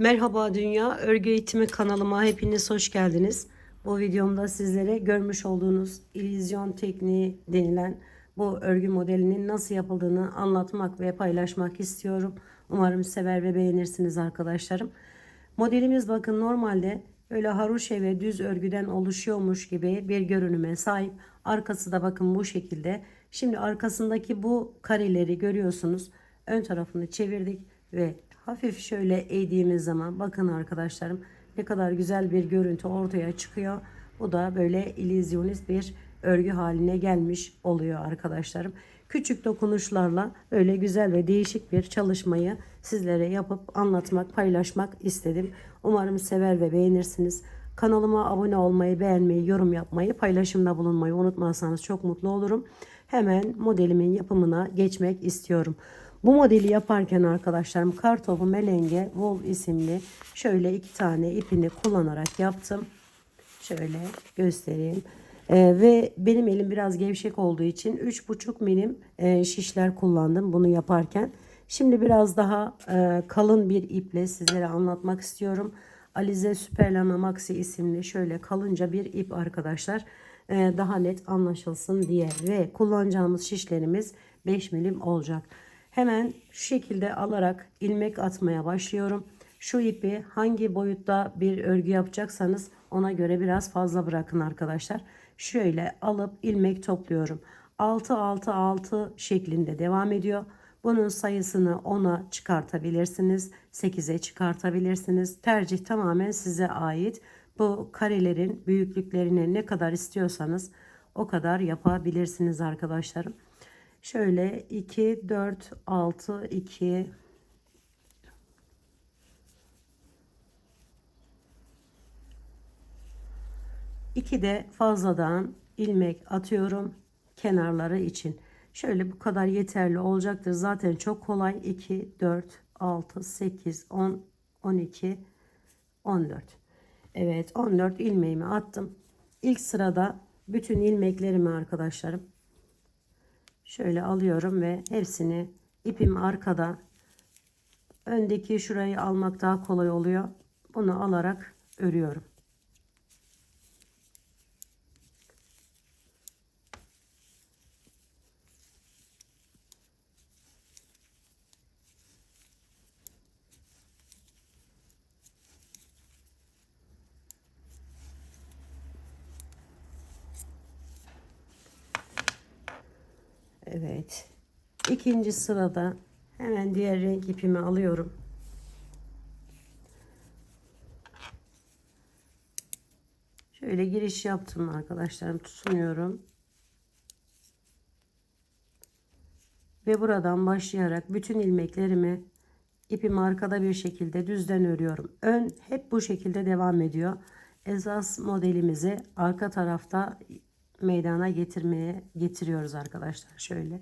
Merhaba Dünya Örgü Eğitimi kanalıma hepiniz hoş geldiniz. Bu videomda sizlere görmüş olduğunuz illüzyon tekniği denilen bu örgü modelinin nasıl yapıldığını anlatmak ve paylaşmak istiyorum. Umarım sever ve beğenirsiniz arkadaşlarım. Modelimiz bakın normalde öyle haroşa ve düz örgüden oluşuyormuş gibi bir görünüme sahip. Arkası da bakın bu şekilde. Şimdi arkasındaki bu kareleri görüyorsunuz. Ön tarafını çevirdik ve hafif şöyle eğdiğimiz zaman bakın arkadaşlarım ne kadar güzel bir görüntü ortaya çıkıyor. Bu da böyle illüzyonist bir örgü haline gelmiş oluyor arkadaşlarım. Küçük dokunuşlarla öyle güzel ve değişik bir çalışmayı sizlere yapıp anlatmak, paylaşmak istedim. Umarım sever ve beğenirsiniz. Kanalıma abone olmayı, beğenmeyi, yorum yapmayı, paylaşımda bulunmayı unutmazsanız çok mutlu olurum. Hemen modelimin yapımına geçmek istiyorum. Bu modeli yaparken arkadaşlarım kartopu melenge wool isimli şöyle iki tane ipini kullanarak yaptım. Şöyle göstereyim. Ee, ve benim elim biraz gevşek olduğu için 3,5 milim e, şişler kullandım bunu yaparken. Şimdi biraz daha e, kalın bir iple sizlere anlatmak istiyorum. Alize Süperlama Maxi isimli şöyle kalınca bir ip arkadaşlar. E, daha net anlaşılsın diye ve kullanacağımız şişlerimiz 5 milim olacak. Hemen şu şekilde alarak ilmek atmaya başlıyorum. Şu ipi hangi boyutta bir örgü yapacaksanız ona göre biraz fazla bırakın arkadaşlar. Şöyle alıp ilmek topluyorum. 6 6 6 şeklinde devam ediyor. Bunun sayısını 10'a çıkartabilirsiniz. 8'e çıkartabilirsiniz. Tercih tamamen size ait. Bu karelerin büyüklüklerine ne kadar istiyorsanız o kadar yapabilirsiniz arkadaşlarım. Şöyle 2, 4, 6, 2, İki de fazladan ilmek atıyorum kenarları için. Şöyle bu kadar yeterli olacaktır. Zaten çok kolay. 2, 4, 6, 8, 10, 12, 14. Evet 14 ilmeğimi attım. İlk sırada bütün ilmeklerimi arkadaşlarım şöyle alıyorum ve hepsini ipim arkada öndeki şurayı almak daha kolay oluyor. Bunu alarak örüyorum. Evet. İkinci sırada hemen diğer renk ipimi alıyorum. Şöyle giriş yaptım arkadaşlarım. Tutunuyorum. Ve buradan başlayarak bütün ilmeklerimi ipimi arkada bir şekilde düzden örüyorum. Ön hep bu şekilde devam ediyor. Esas modelimizi arka tarafta meydana getirmeye getiriyoruz arkadaşlar. Şöyle.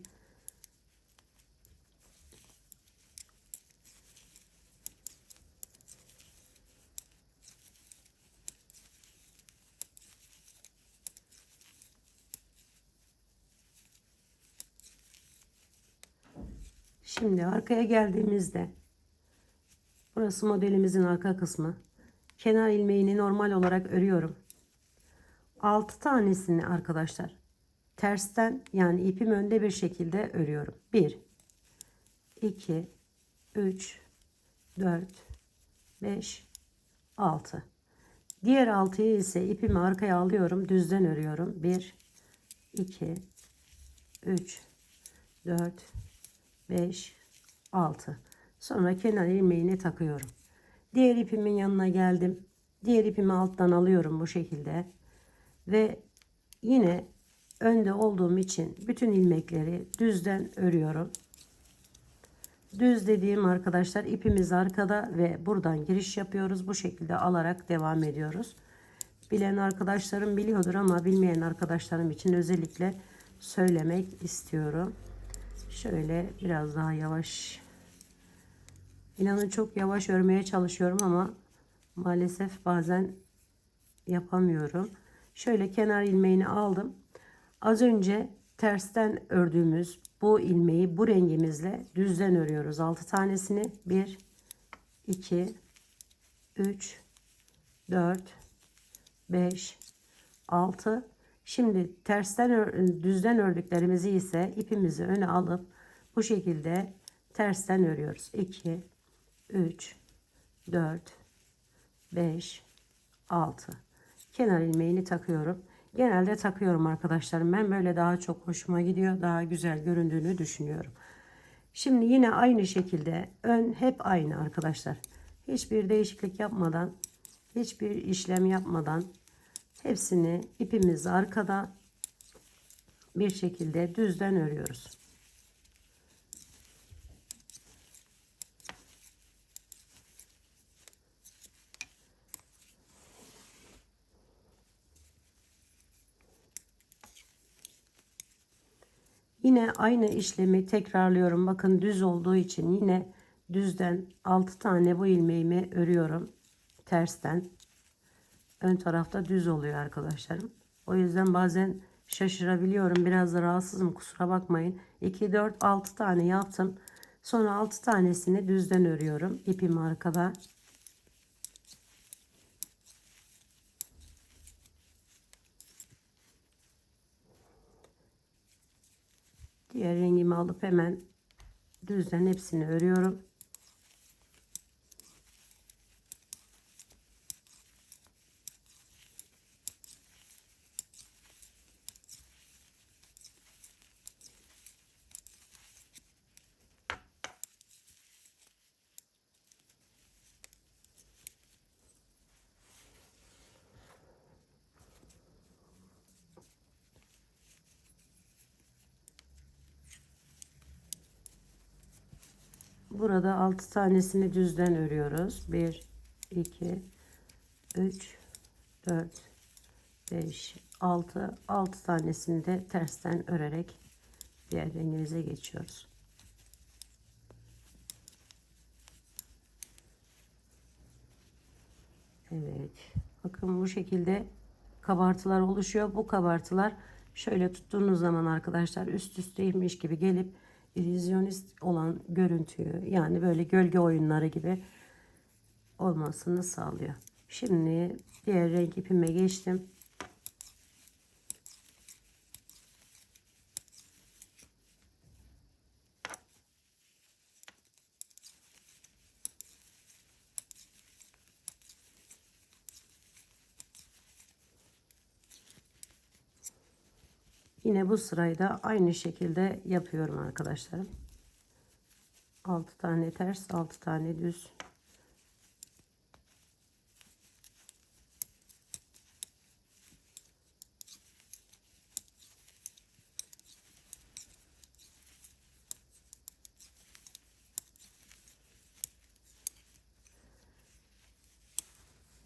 Şimdi arkaya geldiğimizde burası modelimizin arka kısmı. Kenar ilmeğini normal olarak örüyorum. 6 tanesini arkadaşlar tersten yani ipim önde bir şekilde örüyorum. 1 2 3 4 5 6 Diğer 6'yı ise ipimi arkaya alıyorum. Düzden örüyorum. 1 2 3 4 5 6 Sonra kenar ilmeğini takıyorum. Diğer ipimin yanına geldim. Diğer ipimi alttan alıyorum bu şekilde. Ve yine önde olduğum için bütün ilmekleri düzden örüyorum. Düz dediğim arkadaşlar ipimiz arkada ve buradan giriş yapıyoruz. Bu şekilde alarak devam ediyoruz. Bilen arkadaşlarım biliyordur ama bilmeyen arkadaşlarım için özellikle söylemek istiyorum. Şöyle biraz daha yavaş. İnanın çok yavaş örmeye çalışıyorum ama maalesef bazen yapamıyorum. Şöyle kenar ilmeğini aldım. Az önce tersten ördüğümüz bu ilmeği bu rengimizle düzden örüyoruz. 6 tanesini 1 2 3 4 5 6 Şimdi tersten düzden ördüklerimizi ise ipimizi öne alıp bu şekilde tersten örüyoruz. 2 3 4 5 6 kenar ilmeğini takıyorum. Genelde takıyorum arkadaşlarım. Ben böyle daha çok hoşuma gidiyor. Daha güzel göründüğünü düşünüyorum. Şimdi yine aynı şekilde ön hep aynı arkadaşlar. Hiçbir değişiklik yapmadan, hiçbir işlem yapmadan hepsini ipimiz arkada bir şekilde düzden örüyoruz. Yine aynı işlemi tekrarlıyorum. Bakın düz olduğu için yine düzden 6 tane bu ilmeğimi örüyorum. Tersten. Ön tarafta düz oluyor arkadaşlarım. O yüzden bazen şaşırabiliyorum. Biraz da rahatsızım kusura bakmayın. 2, 4, 6 tane yaptım. Sonra 6 tanesini düzden örüyorum. İpim arkada. Rengimi alıp hemen düzden hepsini örüyorum. Burada 6 tanesini düzden örüyoruz. 1 2 3 4 5 6 6 tanesini de tersten örerek diğer rengimize geçiyoruz. Evet. Bakın bu şekilde kabartılar oluşuyor. Bu kabartılar şöyle tuttuğunuz zaman arkadaşlar üst üsteymiş gibi gelip illüzyonist olan görüntüyü yani böyle gölge oyunları gibi olmasını sağlıyor. Şimdi diğer renk ipime geçtim. Yine bu sırayı da aynı şekilde yapıyorum arkadaşlarım. 6 tane ters, 6 tane düz.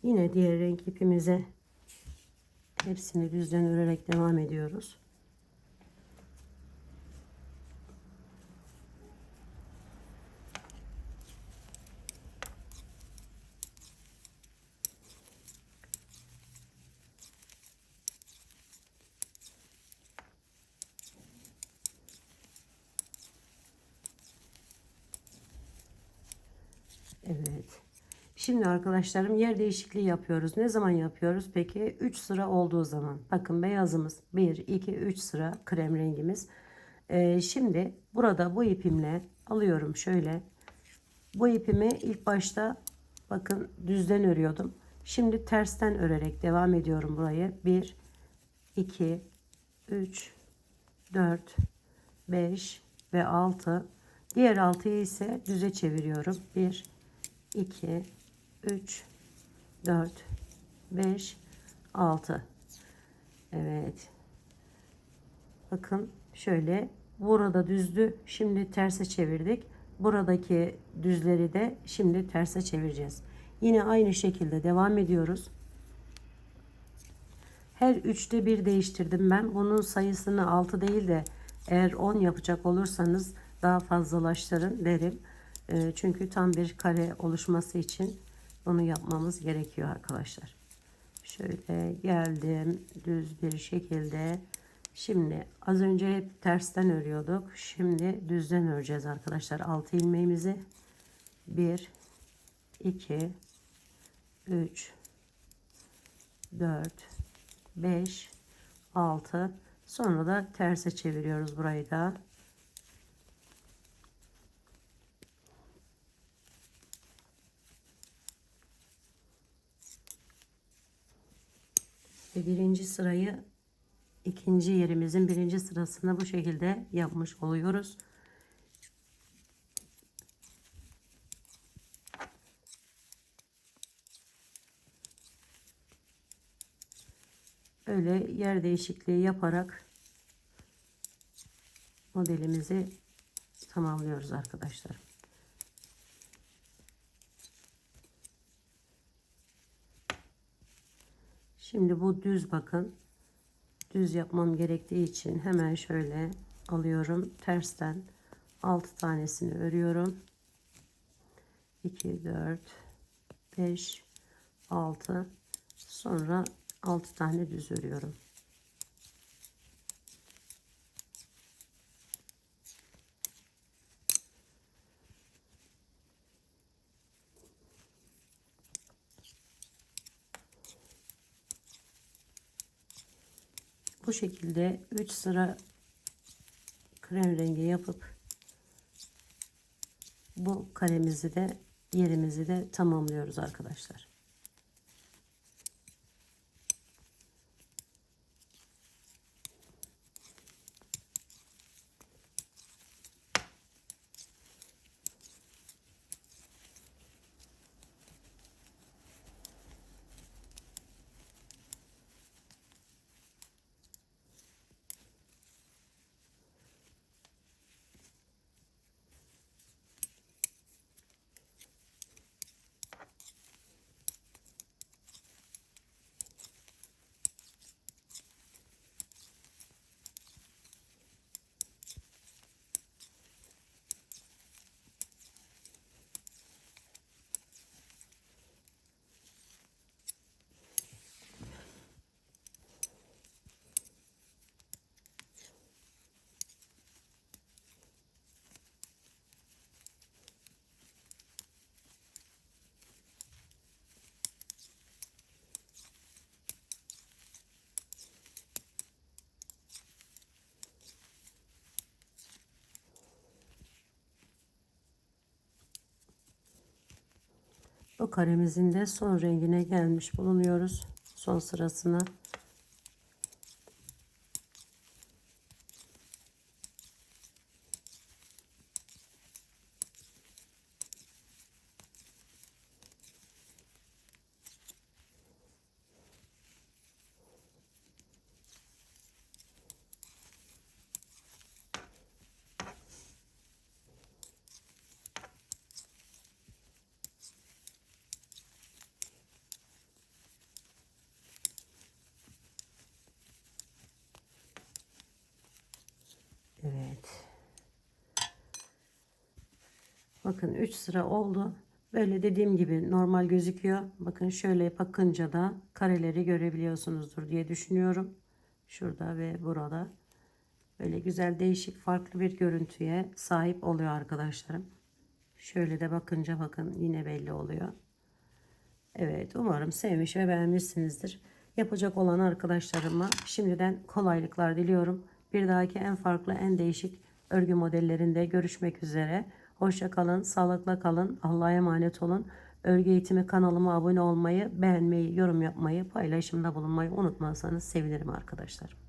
Yine diğer renk ipimize hepsini düzden örerek devam ediyoruz. Evet. Şimdi arkadaşlarım yer değişikliği yapıyoruz. Ne zaman yapıyoruz? Peki 3 sıra olduğu zaman. Bakın beyazımız 1, 2, 3 sıra krem rengimiz. Ee, şimdi burada bu ipimle alıyorum şöyle. Bu ipimi ilk başta bakın düzden örüyordum. Şimdi tersten örerek devam ediyorum burayı. 1, 2, 3, 4, 5 ve 6. Diğer 6'yı ise düze çeviriyorum. 1, 2, 3, 4, 5, 6. Evet. Bakın şöyle burada düzdü. Şimdi terse çevirdik. Buradaki düzleri de şimdi terse çevireceğiz. Yine aynı şekilde devam ediyoruz. Her üçte bir değiştirdim ben. Bunun sayısını 6 değil de eğer 10 yapacak olursanız daha fazlalaştırın derim. E, çünkü tam bir kare oluşması için bunu yapmamız gerekiyor arkadaşlar. Şöyle geldim düz bir şekilde. Şimdi az önce hep tersten örüyorduk. Şimdi düzden öreceğiz arkadaşlar. 6 ilmeğimizi 1 2 3 4 5 6 sonra da terse çeviriyoruz burayı da. Ve birinci sırayı ikinci yerimizin birinci sırasını bu şekilde yapmış oluyoruz. Öyle yer değişikliği yaparak modelimizi tamamlıyoruz arkadaşlar. Şimdi bu düz bakın. Düz yapmam gerektiği için hemen şöyle alıyorum. Tersten 6 tanesini örüyorum. 2 4 5 6 sonra 6 tane düz örüyorum. Bu şekilde 3 sıra krem rengi yapıp bu kalemizi de yerimizi de tamamlıyoruz arkadaşlar. Bu karemizin de son rengine gelmiş bulunuyoruz. Son sırasına. Evet. Bakın 3 sıra oldu. Böyle dediğim gibi normal gözüküyor. Bakın şöyle bakınca da kareleri görebiliyorsunuzdur diye düşünüyorum. Şurada ve burada. Böyle güzel değişik farklı bir görüntüye sahip oluyor arkadaşlarım. Şöyle de bakınca bakın yine belli oluyor. Evet umarım sevmiş ve beğenmişsinizdir. Yapacak olan arkadaşlarıma şimdiden kolaylıklar diliyorum. Bir dahaki en farklı en değişik örgü modellerinde görüşmek üzere. Hoşça kalın, sağlıkla kalın, Allah'a emanet olun. Örgü eğitimi kanalıma abone olmayı, beğenmeyi, yorum yapmayı, paylaşımda bulunmayı unutmazsanız sevinirim arkadaşlar.